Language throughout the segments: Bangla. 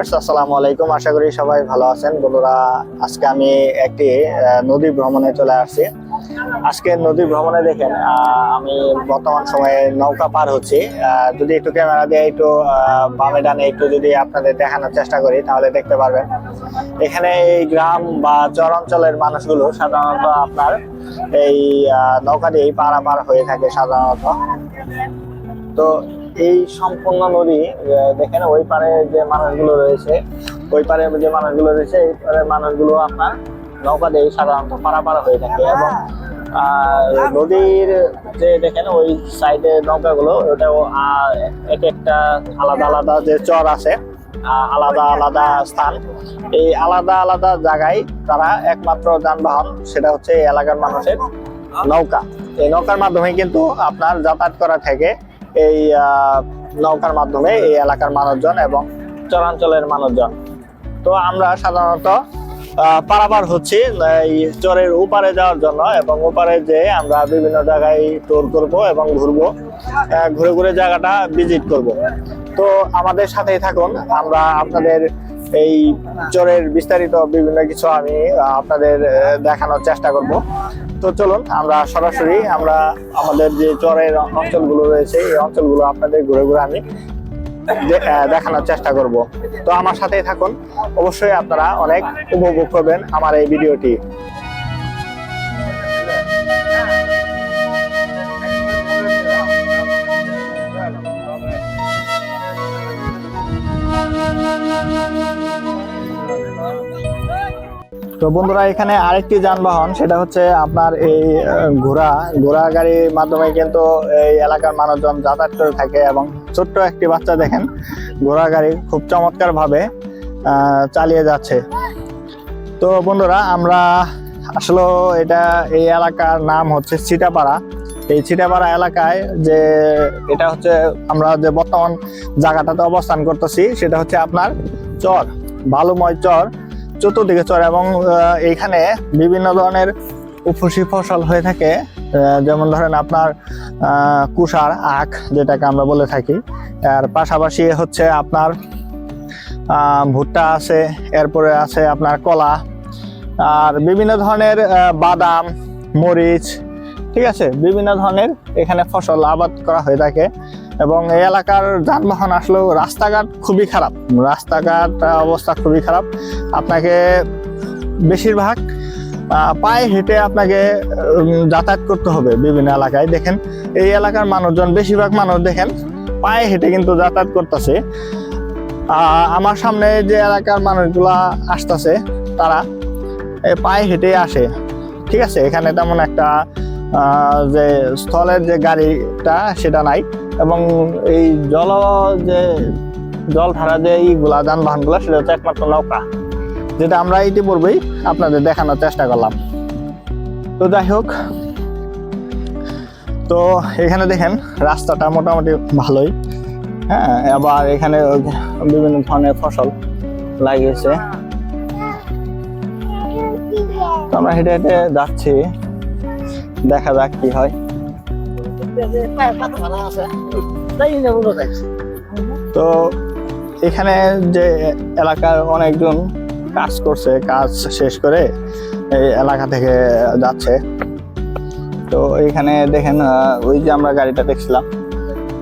ভিউয়ার্স, আসসালামু আলাইকুম। আশা করি সবাই ভালো আছেন। বন্ধুরা, আজকে আমি একটি নদী ভ্রমণে চলে আসছি। আজকে নদী ভ্রমণে দেখেন আমি বর্তমান সময়ে নৌকা পার হচ্ছি। যদি একটু ক্যামেরা দিয়ে একটু বামে ডানে একটু যদি আপনাদের দেখানোর চেষ্টা করি, তাহলে দেখতে পারবেন। এখানে এই গ্রাম বা চর অঞ্চলের মানুষগুলো সাধারণত আপনার এই নৌকা দিয়েই পারাপার হয়ে থাকে সাধারণত। তো এই সম্পূর্ণ নদী দেখেন ওই পারে যে মানুষগুলো রয়েছে, ওই পারে যে মানুষগুলো রয়েছে, এই পারে মানুষগুলো আপনার নৌকা দিয়ে সাধারণত পারাপার হয়ে থাকে এবং নদীর যে দেখেন ওই সাইডে নৌকাগুলো, ওটাও এক একটা আলাদা আলাদা যে চর আছে আলাদা আলাদা স্থান। এই আলাদা আলাদা জায়গায় তারা একমাত্র যানবাহন, সেটা হচ্ছে এলাকার মানুষের নৌকা। এই নৌকার মাধ্যমে কিন্তু আপনার যাতায়াত করা থাকে। এই নৌকার মাধ্যমে এই এলাকার মানুষজন এবং চরাঞ্চলের মানুষজন। তো আমরা সাধারণত আহ, পারাপার হচ্ছি এই চরের উপারে যাওয়ার জন্য এবং উপারে যে আমরা বিভিন্ন জায়গায় ট্যুর করব এবং ঘুরবো। ঘুরে ঘুরে জায়গাটা ভিজিট করব। তো আমাদের সাথেই থাকুন। আমরা আপনাদের এই চরের বিস্তারিত বিভিন্ন কিছু আমি আপনাদের দেখানোর চেষ্টা করব। তো চলুন, আমরা সরাসরি আমরা আমাদের যে চরের অঞ্চলগুলো রয়েছে, এই অঞ্চলগুলো আপনাদের ঘুরে ঘুরে আমি দেখানোর চেষ্টা করব। তো আমার সাথেই থাকুন। অবশ্যই আপনারা অনেক উপভোগ করবেন আমার এই ভিডিওটি। তো বন্ধুরা, এখানে আরেকটি যানবাহন, সেটা হচ্ছে আপনার এই ঘোড়া। ঘোড়া গাড়ির মাধ্যমে কিন্তু এই এলাকার মানুষজন যাতায়াত করে থাকে এবং ছোট্ট একটি বাচ্চা দেখেন, ঘোড়া গাড়ি খুব চমৎকার ভাবে চালিয়ে যাচ্ছে। তো বন্ধুরা, আমরা আসলে এটা এই এলাকার নাম হচ্ছে সিটাপাড়া। এই চিটাপাড়া এলাকায় যে, এটা হচ্ছে আমরা যে বর্তমান জায়গাটাতে অবস্থান করতেছি, সেটা হচ্ছে আপনার চর বালুময় চর। চতুর্দিকে চর এবং এইখানে বিভিন্ন ধরনের উপসি ফসল হয়ে থাকে। যেমন ধরেন আপনার কুষার আখ, যেটাকে আমরা বলে থাকি। আর পাশাপাশি হচ্ছে আপনার ভুট্টা আছে, এরপরে আছে আপনার কলা, আর বিভিন্ন ধরনের বাদাম, মরিচ, ঠিক আছে? বিভিন্ন ধরনের এখানে ফসল আবাদ করা হয়ে থাকে। এবং এই এলাকার যানবাহন আসলেও রাস্তাঘাট খুবই খারাপ। রাস্তাঘাট অবস্থা খুবই খারাপ। আপনাকে বেশিরভাগ পায়ে হেঁটে আপনাকে যাতায়াত করতে হবে বিভিন্ন এলাকায়। দেখেন, এই এলাকার মানুষজন, বেশিরভাগ মানুষ দেখেন, পায়ে হেঁটে কিন্তু যাতায়াত করতেছে। আমার সামনে যে এলাকার মানুষগুলা আসতেছে, তারা পায়ে হেঁটে আসে। ঠিক আছে? এখানে তেমন একটা যে স্থলের যে গাড়িটা, সেটা নাই। এবং এই জল, যে জল ধারা যে এইগুলা, যানবাহনগুলো, সেটা হচ্ছে একমাত্র নৌকা, যেটা আমরা ইতিপূর্বেই আপনাদের দেখানোর চেষ্টা করলাম। তো যাই হোক, তো এখানে দেখেন, রাস্তাটা মোটামুটি ভালোই। হ্যাঁ আবার এখানে বিভিন্ন ধরনের ফসল লাগিয়েছে। তো আমরা হেঁটে হেঁটে যাচ্ছি, দেখা যাক কি হয়। তো এখানে যে এলাকার অনেকজন কাজ করছে, কাজ শেষ করে এই এলাকা থেকে যাচ্ছে। তো এইখানে দেখেন ওই যে আমরা গাড়িটা দেখছিলাম,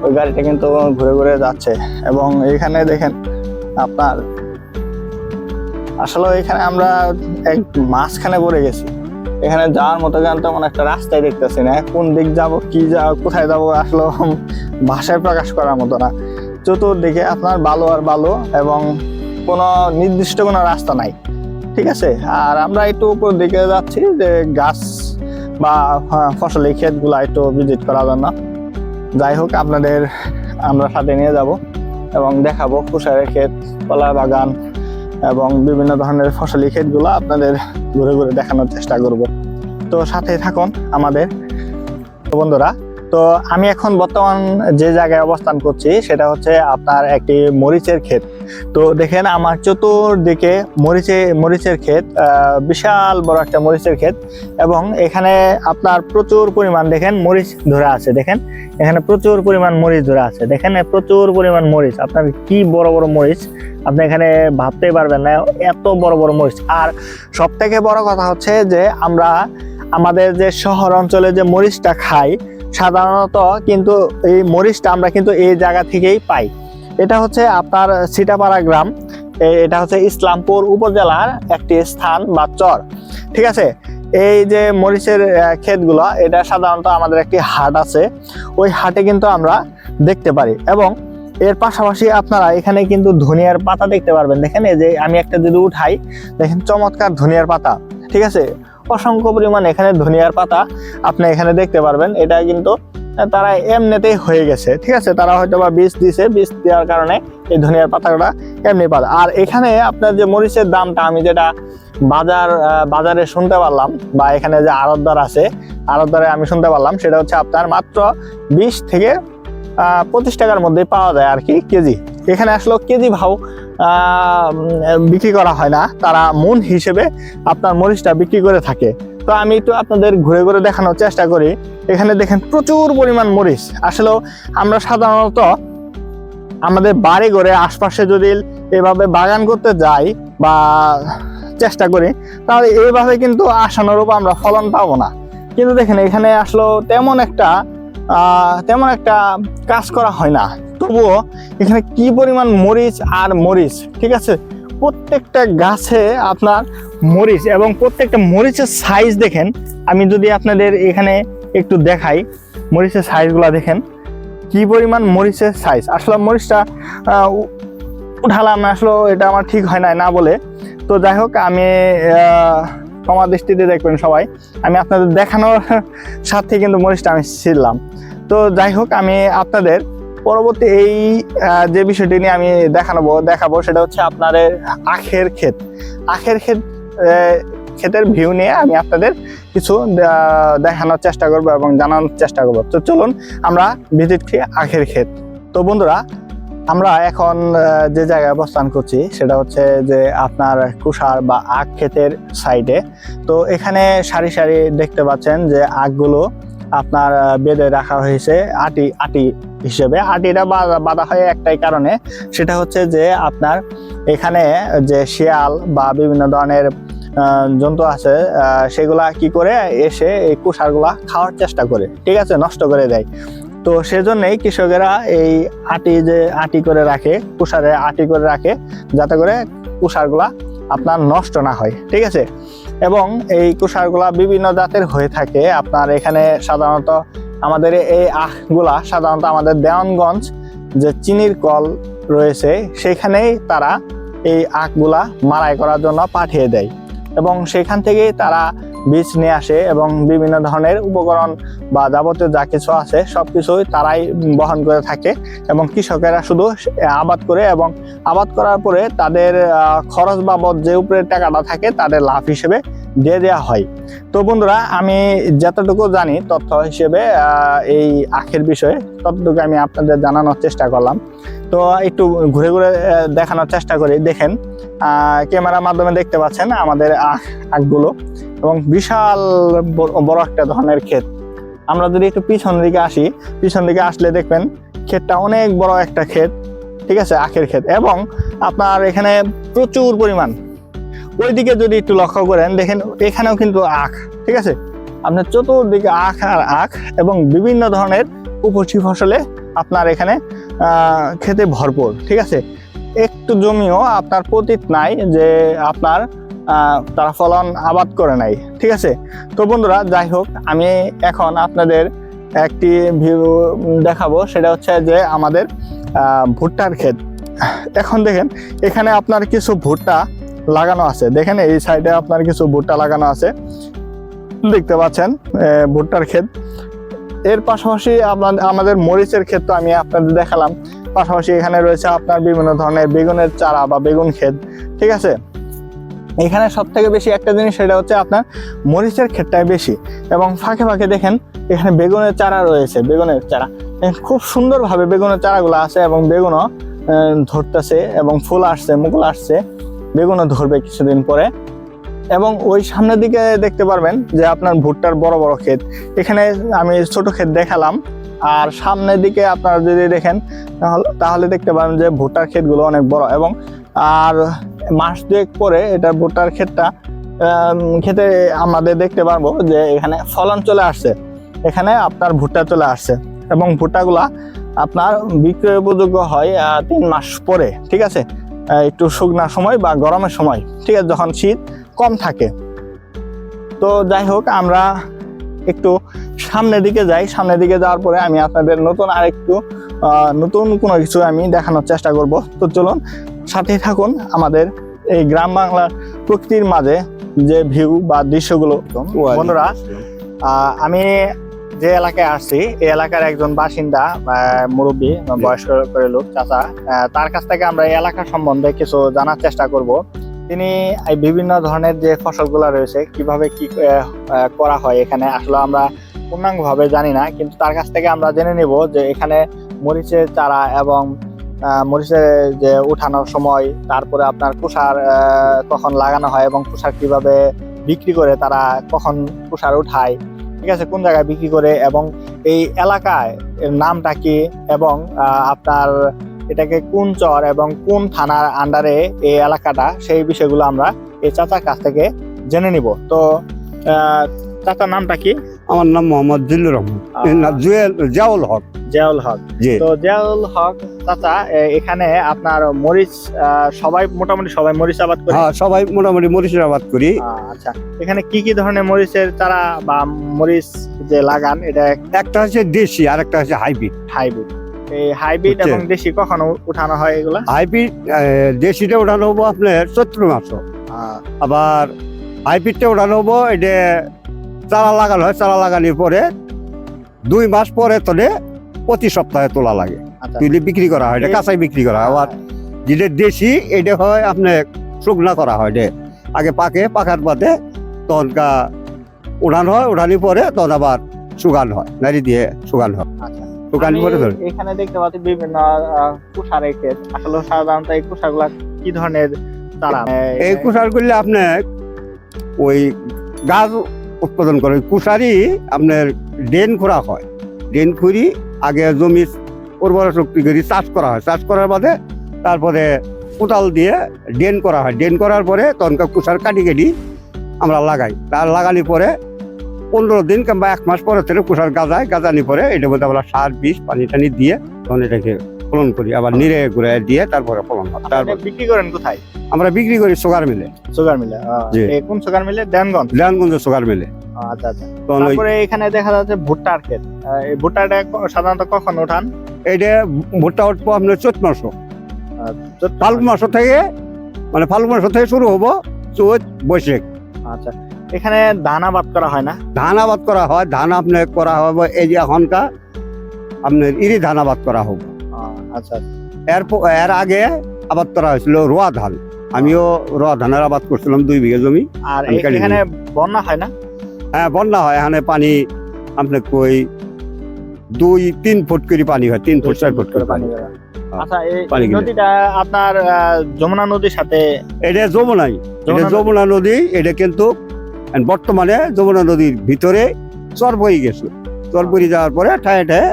ওই গাড়িটা কিন্তু ঘুরে ঘুরে যাচ্ছে এবং এইখানে দেখেন আপনার, আসলে এখানে আমরা এক মাঝখানে পড়ে গেছি। এখানে যাওয়ার মতো গান তেমন একটা রাস্তায় দেখতেছি না। কোন দিক যাব কি যাব কোথায় যাব আসলে ভাষায় প্রকাশ করার মতো না। চতুর্দিকে আপনার বালু আর বালু এবং কোনো নির্দিষ্ট কোনো রাস্তা নাই। ঠিক আছে? আর আমরা একটু উপর দিকে যাচ্ছি যে গাছ বা হ্যাঁ, ফসলি ক্ষেতগুলা একটু ভিজিট করার জন্য। যাই হোক আপনাদের আমরা সাথে নিয়ে যাব এবং দেখাবো কুষারের ক্ষেত কলা বাগান এবং বিভিন্ন ধরনের ফসলি ক্ষেতগুলো আপনাদের ঘুরে ঘুরে দেখানোর চেষ্টা করব। তো সাথে থাকুন আমাদের। বন্ধুরা তো আমি এখন বর্তমান যে জায়গায় অবস্থান করছি, সেটা হচ্ছে আপনার একটি মরিচের ক্ষেত। তো দেখেন, আমার চতুর্দিকে মরিচে, মরিচের ক্ষেত বিশাল বড় একটা মরিচের ক্ষেত এবং এখানে আপনার প্রচুর পরিমাণ দেখেন মরিচ ধরে আছে, দেখেন। এখানে প্রচুর পরিমাণ মরিচ ধরে আছে, দেখেন প্রচুর পরিমাণ মরিচ। আপনার কি বড় বড় মরিচ? আপনি এখানে ভাবতেই পারবেন না, এত বড় বড় মরিচ। আর সব থেকে বড় কথা হচ্ছে যে, আমরা আমাদের যে শহর অঞ্চলে যে মরিচটা খাই সাধারণত কিন্তু এই মরিচটা আমরা কিন্তু এই জায়গা থেকেই পাই। এটা হচ্ছে আপনার সিটাপাড়া গ্রাম। এটা হচ্ছে ইসলামপুর উপজেলার একটি স্থান বা চর। ঠিক আছে? এই যে মরিচের ক্ষেতগুলো, এটা সাধারণত আমাদের একটি হাট আছে। ওই হাটে কিন্তু আমরা দেখতে পারি এবং এর পাশাপাশি আপনারা এখানে কিন্তু ধনিয়ার পাতা দেখতে পারবেন। দেখেন এই যে আমি একটা যদি উঠাই, দেখেন চমৎকার ধনিয়ার পাতা। ঠিক আছে? অসংখ্য পরিমাণ এখানে ধনিয়ার পাতা আপনি এখানে দেখতে পারবেন। এটা কিন্তু তারা এমনিতেই হয়ে গেছে, ঠিক আছে? তারা হয়তো বা বীজ দিছে, বীজ দেওয়ার কারণে এই ধনিয়ার পাতাটা এমনি পাতা। আর এখানে আপনার যে মরিচের দামটা, আমি যেটা বাজার বাজারে শুনতে পারলাম, বা এখানে যে আড়তদার আছে আড়তদারে আমি শুনতে পারলাম, সেটা হচ্ছে আপনার মাত্র বিশ থেকে পঁচিশ টাকার মধ্যে পাওয়া যায় আর কি, কেজি। এখানে আসলে কেজি ভাও বিক্রি করা হয় না। তারা মন হিসেবে আপনার মরিচটা বিক্রি করে থাকে। তো আমি একটু আপনাদের ঘুরে ঘুরে দেখানোর চেষ্টা করি। এখানে দেখেন প্রচুর পরিমাণ মরিচ। আসলে আমরা সাধারণত আমাদের বাড়ি ঘরে আশপাশে যদি এভাবে বাগান করতে যাই বা চেষ্টা করি, তাহলে এইভাবে কিন্তু আশানুরূপ আমরা ফলন পাবো না। কিন্তু দেখেন এখানে আসলে তেমন একটা তেমন একটা কাজ করা হয় না। তবুও এখানে কি পরিমাণ মরিচ আর মরিচ, ঠিক আছে? প্রত্যেকটা গাছে আপনার মরিচ এবং প্রত্যেকটা মরিচের সাইজ দেখেন। আমি যদি আপনাদের এখানে একটু দেখাই, মরিচের সাইজগুলো দেখেন। কি পরিমাণ মরিচের সাইজ আসলে মরিচটা উঠালাম, আসলে এটা আমার ঠিক হয় না না বলে। তো যাই হোক, আমি ক্ষমা দৃষ্টিতে দেখবেন সবাই। আমি আপনাদের দেখানোর সাথে কিন্তু মরিচটা আমি ছিলাম তো যাই হোক, আমি আপনাদের পরবর্তী এই যে বিষয়টি নিয়ে আমি দেখানো দেখাবো সেটা হচ্ছে আপনার এই আখের ক্ষেত। আখের ক্ষেত ক্ষেতের ভিউ নিয়ে আমি আপনাদের কিছু দেখানোর চেষ্টা করব এবং জানানোর চেষ্টা করব। তো চলুন আমরা ভিজিট করি আখের ক্ষেত। তো বন্ধুরা আমরা এখন যে জায়গায় অবস্থান করছি সেটা হচ্ছে যে আপনার কুষার বা আখ ক্ষেতের সাইডে তো এখানে সারি সারি দেখতে পাচ্ছেন যে আখগুলো আপনার বেঁধে রাখা হয়েছে আটি আটি হিসেবে। আটিটা বাঁধা- হয় একটাই কারণে সেটা হচ্ছে যে আপনার এখানে যে শিয়াল বা বিভিন্ন ধরনের জন্তু আছে সেগুলা কি করে এসে এই কুষারগুলা খাওয়ার চেষ্টা করে, ঠিক আছে, নষ্ট করে দেয়। তো সেজন্যই কৃষকেরা এই আটি যে আটি করে রাখে, কুষারে আটি করে রাখে, যাতে করে কুষারগুলা আপনার নষ্ট না হয়, ঠিক আছে? এবং এই কুষারগুলা বিভিন্ন জাতের হয়ে থাকে। আপনার এখানে সাধারণত আমাদের এই আখগুলা সাধারণত আমাদের দেওয়ানগঞ্জ যে চিনির কল রয়েছে, সেখানেই তারা এই আখগুলা মারাই করার জন্য পাঠিয়ে দেয়। এবং সেখান থেকেই তারা বীজ নিয়ে আসে এবং বিভিন্ন ধরনের উপকরণ বা যাবতীয় যা কিছু আছে সব কিছুই তারাই বহন করে থাকে এবং কৃষকেরা শুধু আবাদ করে এবং আবাদ করার পরে তাদের খরচ বাবদ যে উপরে টাকাটা থাকে তাদের লাভ হিসেবে দিয়ে দেওয়া হয়। তো বন্ধুরা, আমি যতটুকু জানি তথ্য হিসেবে এই আখের বিষয়ে ততটুকু আমি আপনাদের জানানোর চেষ্টা করলাম। তো একটু ঘুরে ঘুরে দেখানোর চেষ্টা করি। দেখেন ক্যামেরার মাধ্যমে দেখতে পাচ্ছেন আমাদের আখ, আখগুলো। এবং বিশাল বড় একটা ধরনের ক্ষেত। আমরা যদি একটু পিছন দিকে আসি, পিছন দিকে আসলে দেখবেন ক্ষেতটা অনেক বড় একটা ক্ষেত, ঠিক আছে, আখের ক্ষেত। এবং আপনার এখানে প্রচুর পরিমাণ। ওইদিকে যদি একটু লক্ষ্য করেন, দেখেন এখানেও কিন্তু আখ, ঠিক আছে? আপনার চতুর্দিকে আখ আর আখ এবং বিভিন্ন ধরনের উপসি ফসলে আপনার এখানে খেতে ভরপুর, ঠিক আছে? একটু জমিও আপনার পতিত নাই যে আপনার তারা ফলন আবাদ করে নাই, ঠিক আছে? তো বন্ধুরা, যাই হোক, আমি এখন আপনাদের একটি ভিউ দেখাবো, সেটা হচ্ছে যে আমাদের ভুট্টার ক্ষেত। এখন দেখেন, এখানে আপনার কিছু ভুট্টা লাগানো আছে। দেখেন, এই সাইডে আপনার কিছু ভুট্টা লাগানো আছে। দেখতে পাচ্ছেন ভুট্টার ক্ষেত। এর পাশাপাশি আমাদের মরিচের ক্ষেত তো আমি আপনাদের দেখালাম। পাশাপাশি এখানে রয়েছে আপনার বিভিন্ন ধরনের বেগুনের চারা বা বেগুন ক্ষেত, ঠিক আছে? এখানে সব থেকে বেশি একটা জিনিস, সেটা হচ্ছে আপনার মরিচের ক্ষেতটাই বেশি। এবং ফাঁকে ফাঁকে দেখেন, এখানে বেগুনের চারা রয়েছে, বেগুনের চারা। খুব সুন্দরভাবে বেগুনের চারাগুলো আছে এবং বেগুনও ধরতেছে এবং ফুল আসছে মুকুল আসছে। বেগুনও ধরবে কিছুদিন পরে। এবং ওই সামনের দিকে দেখতে পারবেন যে আপনার ভুট্টার বড় বড় ক্ষেত। এখানে আমি ছোট ক্ষেত দেখালাম। আর সামনের দিকে আপনারা যদি দেখেন, তাহলে দেখতে পাবেন যে ভুট্টার ক্ষেতগুলো অনেক বড়। এবং আর মাস দুয়েক পরে এটা ভুট্টার ক্ষেতটা ক্ষেতে আমাদের দেখতে পারব যে এখানে ফলন চলে আসছে। এখানে আপনার ভুট্টা চলে আসছে এবং ভুট্টাগুলা আপনার বিক্রয় উপযোগ্য হয় তিন মাস পরে, ঠিক আছে? একটু শুকনার সময় বা গরমের সময়, ঠিক আছে? যখন শীত কম থাকে। তো যাই হোক, আমরা একটু সামনের দিকে যাই। সামনের দিকে যাওয়ার পরে আমি আপনাদের নতুন আরেকটু নতুন কোনো কিছু আমি দেখানোর চেষ্টা করব। তো চলুন সাথেই থাকুন আমাদের এই গ্রাম বাংলার প্রকৃতির মাঝে যে ভিউ বা দৃশ্যগুলো বন্ধুরা আমি যে এলাকায় আসছি এই এলাকার একজন বাসিন্দা মুরব্বী বয়স্ক করে লোক চাচা তার কাছ থেকে আমরা এই এলাকা সম্বন্ধে কিছু জানার চেষ্টা করব। তিনি এই বিভিন্ন ধরনের যে ফসলগুলো রয়েছে কীভাবে কি করা হয় এখানে আসলে আমরা পূর্ণাঙ্গ ভাবে জানি না কিন্তু তার কাছ থেকে আমরা জেনে নিব যে এখানে মরিচের চারা এবং মরিচের যে উঠানোর সময়, তারপরে আপনার কুষার কখন লাগানো হয় এবং কুষার কীভাবে বিক্রি করে তারা কখন কুষার উঠায়, ঠিক আছে, কোন জায়গায় বিক্রি করে এবং এই এলাকায় নামটা কি এবং আপনার এটাকে কোন চর এবং কোন থানার আন্ডারে এই এলাকাটা, সেই বিষয়গুলো আমরা এই চাচার কাছ থেকে জেনে নিব। তো চাচার নামটা কি? আমার নাম মোহাম্মদ জিল্লুর রহমান। জাউল হক। জিয়াউল হক। তো জিয়াউল হক চাচা এখানে আপনার মরিচ সবাই মোটামুটি সবাই মরিচ আবাদ করে? হ্যাঁ সবাই মোটামুটি মরিচের আবাদ করি। আচ্ছা। এখানে কি কি ধরনের মরিচের চারা বা মরিচ যে লাগান এটা একটা হচ্ছে দেশি আর একটা হচ্ছে হাইব্রিড। হাইব্রিড। এই হাইব্রিড? এবং দেশি কখনো উঠানো হয় এগুলা? হাইব্রিড দেশিটা ওঠানো হব আপনার চৈত্র মাস আবার হাইব্রিডটা ওঠানো হব এটা চারা লাগানো হয় চারা লাগানোর পরে দুই মাস পরে তোলে প্রতি সপ্তাহে তোলা লাগে। আচ্ছা। তুলে বিক্রি করা হয় এটা কাঁচাই বিক্রি করা হয়। আবার যেটা দেশি এটা হয় আপনার শুকনা করা হয় এটা আগে পাকে পাকার বাদে তখনকা উড়ানো হয় উড়ানোর পরে তখন আবার শুকানো হয় নারী দিয়ে শুকানো হয়। আচ্ছা। শুকানোর পরে ধরে। এখানে দেখতে পাচ্ছি বিভিন্ন ক্ষেত আসলে সাধারণত এই কি ধরনের চারা? এই কুষার করলে আপনার ওই গাছ উৎপাদন করে। কুশারি আপনার ড্রেন খোরা হয়। ড্রেন খুঁড়ি আগে জমি উর্বর শক্তি করি চাষ করা হয়। চাষ করার বাদে তারপরে কোদাল দিয়ে ড্রেন করা হয়। ড্রেন করার পরে তখনকার কুষার কাটি কাটি আমরা লাগাই। তার লাগানোর পরে পনেরো দিন কিংবা এক মাস পরে থেকে কুষার গাজায় গাজানি পরে এটার মধ্যে আমরা সার বিষ পানি টানি দিয়ে তখন এটাকে ফলন করি। আবার নিরে ঘুরে দিয়ে তারপরে ফলন হয়। তারপর বিক্রি করেন কোথায়? আমরা বিক্রি করি সুগার মিলে সুগার মিলে কোন সুগার মিলে দেনগঞ্জ দেওয়ানগঞ্জ সুগার মিলে আচ্ছা আচ্ছা। তারপরে এখানে দেখা যাচ্ছে ভুট্টার ক্ষেত এই ভুট্টাটা সাধারণত কখন উঠান এইটা ভুট্টা উঠবো আপনার চৈত মাস। ফাল্গুন মাস থেকে মানে ফাল্গুন মাস থেকে শুরু হব চৈত বৈশাখ। আচ্ছা এখানে ধান আবাদ করা হয় না? ধান আবাদ করা হয় ধান আপনার করা হবে এই যে এখনকার আপনার ইরি ধান আবাদ করা হবে। আচ্ছা এর এর আগে আবাদ করা হয়েছিল রোয়া ধান। আমিও রোয়া ধানের আবাদ করছিলাম দুই বিঘা জমি আর এখানে বন্যা হয় না? হ্যাঁ বন্যা হয় এখানে পানি আপনার কই দুই তিন ফুট করে পানি হয় তিন ফুট চার ফুট করে পানি হয়। আচ্ছা এই পানি এই। নদীটা আপনার যমুনা নদীর সাথে এটা যমুনাই এটা যমুনা নদী- যমুনা নদী এটা কিন্তু বর্তমানে যমুনা নদীর ভিতরে চর বই গেছে। চর বই যাওয়ার পরে ঠায়ে ঠায়ে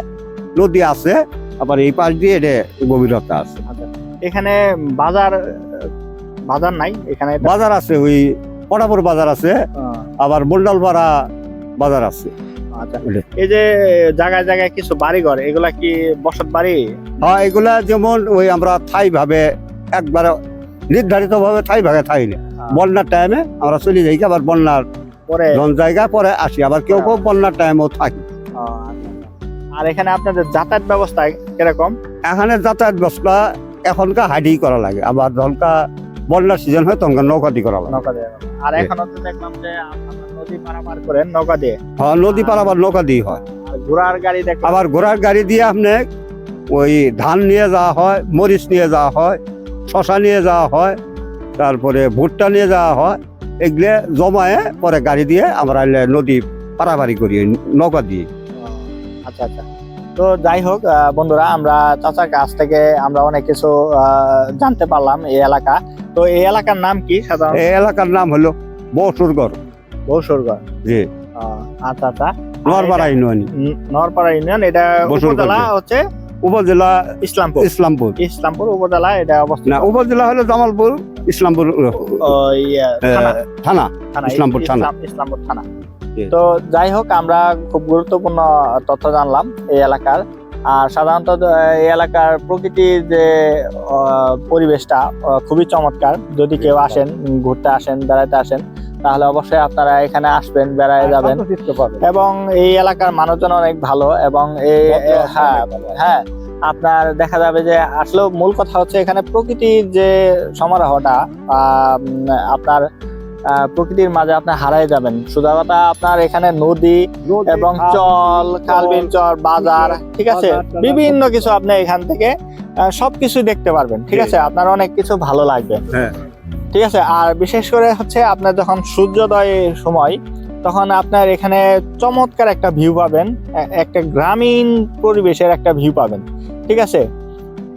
নদী আছে আবার এই পাশ দিয়ে এটা গভীরতা আছে। এখানে বাজার বাজার নাই এখানে বাজার আছে ওই পটাপুর বাজার আছে আহ, আবার বন্ডালপাড়া বাজার আছে। আচ্ছা। এই যে জায়গায় জায়গায় কিছু বাড়ি ঘর এগুলা কি বসত বাড়ি? হ্যাঁ এগুলা যেমন ওই আমরা থাই ভাবে একবার নির্ধারিত ভাবে থাই ভাগে থাই না। বন্যার টাইমে আমরা চলে যাই আবার বন্যার পরে জায়গা পরে আসি আবার কেউ কেউ বন্যার টাইমেও থাকি। আচ্ছা, আচ্ছা। আর এখানে আপনাদের যাতায়াত ব্যবস্থা কীরকম? এখানে যাতায়াত ব্যবস্থা এখনকার হাইডি করা লাগে আবার ধনকা বন্যার সিজন হয় তখন নৌকা দিয়ে করা নৌকা দিয়ে। আর এখন তো দেখলাম যে নদী পারাপার করেন নৌকা দিয়ে। হ্যাঁ নদী নৌকা দিয়ে হয়। ঘোড়ার গাড়ি দেখলাম আবার ঘোড়ার গাড়ি দিয়ে আপনি ওই ধান নিয়ে যাওয়া হয় মরিচ নিয়ে যাওয়া হয় শশা নিয়ে যাওয়া হয় তারপরে ভুট্টা নিয়ে যাওয়া হয় এগুলো জমায়ে পরে গাড়ি দিয়ে আমরা নদী পারাপারি করি নৌকা দিয়ে। আচ্ছা আচ্ছা। তো যাই হোক বন্ধুরা আমরা চাচার কাছ থেকে আমরা অনেক কিছু জানতে পারলাম এই এলাকা। তো এই এলাকার নাম কি সাধারণত এই এলাকার নাম হলো বসুরগড়। বৌসরগড়। জি। আচ্ছা আচ্ছা। নরপাড়া ইউনিয়ন। নরপাড়া ইউনিয়ন এটা উপজেলা হচ্ছে উপজেলা ইসলামপুর। ইসলামপুর। ইসলামপুর উপজেলা এটা অবস্থিত। না উপজেলা হলো জামালপুর ইসলামপুর ইয়ে, থানা, থানা ইসলামপুর থানা। ইসলামপুর থানা। তো যাই হোক আমরা খুব গুরুত্বপূর্ণ তথ্য জানলাম এই এলাকার। আর সাধারণত এই এলাকার প্রকৃতির যে পরিবেশটা খুবই চমৎকার। যদি কেউ আসেন ঘুরতে আসেন বেড়াতে আসেন তাহলে অবশ্যই আপনারা এখানে আসবেন বেড়ায় যাবেন। এবং এই এলাকার মানুষজন অনেক ভালো এবং এই হ্যাঁ হ্যাঁ আপনার দেখা যাবে যে আসলে মূল কথা হচ্ছে এখানে প্রকৃতির যে সমারোহটা আহ, আপনার প্রকৃতির মাঝে আপনি হারাই যাবেন। কথা আপনার এখানে নদী এবং চল খালবিল চর বাজার ঠিক আছে? বিভিন্ন কিছু আপনি এখান থেকে সবকিছু দেখতে পারবেন ঠিক আছে? আপনার অনেক কিছু ভালো লাগবে। হ্যাঁ। ঠিক আছে? আর বিশেষ করে হচ্ছে আপনার যখন সূর্যোদয়ের সময় তখন আপনার এখানে চমৎকার একটা ভিউ পাবেন একটা গ্রামীণ পরিবেশের একটা ভিউ পাবেন ঠিক আছে?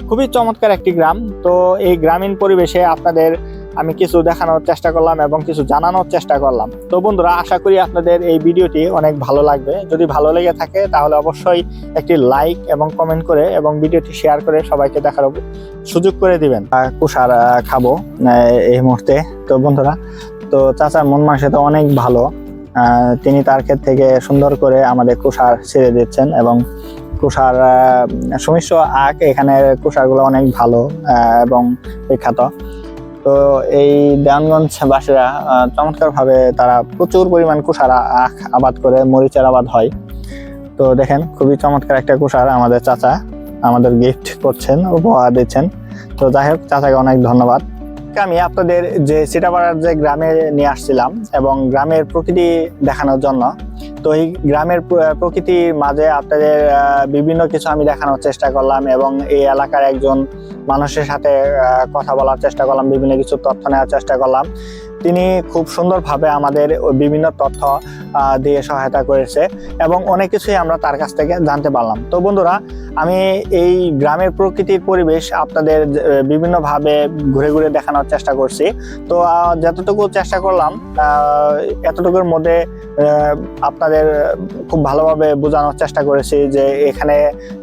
খুবই চমৎকার একটি গ্রাম। তো এই গ্রামীণ পরিবেশে আপনাদের আমি কিছু দেখানোর চেষ্টা করলাম এবং কিছু জানানোর চেষ্টা করলাম। তো বন্ধুরা, আশা করি আপনাদের এই ভিডিওটি অনেক ভালো লাগবে। যদি ভালো লেগে থাকে, তাহলে অবশ্যই একটি লাইক এবং কমেন্ট করে এবং ভিডিওটি শেয়ার করে সবাইকে দেখার সুযোগ করে দিবেন। কুষার খাব এই মুহূর্তে। তো বন্ধুরা, তো চাচার মন তো অনেক ভালো। তিনি তার ক্ষেত থেকে সুন্দর করে আমাদের কুষার ছেড়ে দিচ্ছেন এবং কুষার সুমিশ্র আখ এখানে কুষারগুলো অনেক ভালো এবং বিখ্যাত। তো এই দেওয়ানগঞ্জ বাসীরা চমৎকার ভাবে তারা প্রচুর পরিমাণ কুষার আখ আবাদ করে, মরিচের আবাদ হয়। তো দেখেন, খুবই চমৎকার একটা কুষার আমাদের চাচা আমাদের গিফট করছেন, উপহার দিচ্ছেন। তো যাই হোক, চাচাকে অনেক ধন্যবাদ। আমি আপনাদের যে সিটাপাড়ার যে গ্রামে নিয়ে আসছিলাম এবং গ্রামের প্রকৃতি দেখানোর জন্য, তো এই গ্রামের প্রকৃতির মাঝে আপনাদের বিভিন্ন কিছু আমি দেখানোর চেষ্টা করলাম এবং এই এলাকার একজন মানুষের সাথে কথা বলার চেষ্টা করলাম, বিভিন্ন কিছু তথ্য নেওয়ার চেষ্টা করলাম। তিনি খুব সুন্দরভাবে আমাদের বিভিন্ন তথ্য দিয়ে সহায়তা করেছে এবং অনেক কিছুই আমরা তার কাছ থেকে জানতে পারলাম। তো বন্ধুরা, আমি এই গ্রামের প্রকৃতির পরিবেশ আপনাদের বিভিন্নভাবে ঘুরে ঘুরে দেখানোর চেষ্টা করছি। তো যতটুকু চেষ্টা করলাম এতটুকুর মধ্যে আপনাদের খুব ভালোভাবে বোঝানোর চেষ্টা করেছি যে এখানে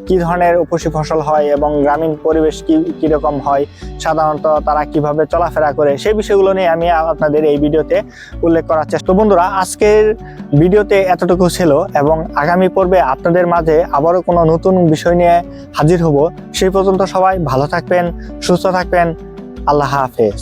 কি ধরনের উপসী ফসল হয় এবং গ্রামীণ পরিবেশ কি, কীরকম হয়, সাধারণত তারা কীভাবে চলাফেরা করে, সেই বিষয়গুলো নিয়ে আমি আপনাদের এই ভিডিওতে উল্লেখ করার চেষ্টা। বন্ধুরা, আজকের ভিডিওতে এতটুকু ছিল এবং আগামী পর্বে আপনাদের মাঝে আবারও কোনো নতুন বিষয় নিয়ে হাজির হব। সেই পর্যন্ত সবাই ভালো থাকবেন, সুস্থ থাকবেন। আল্লাহ হাফেজ।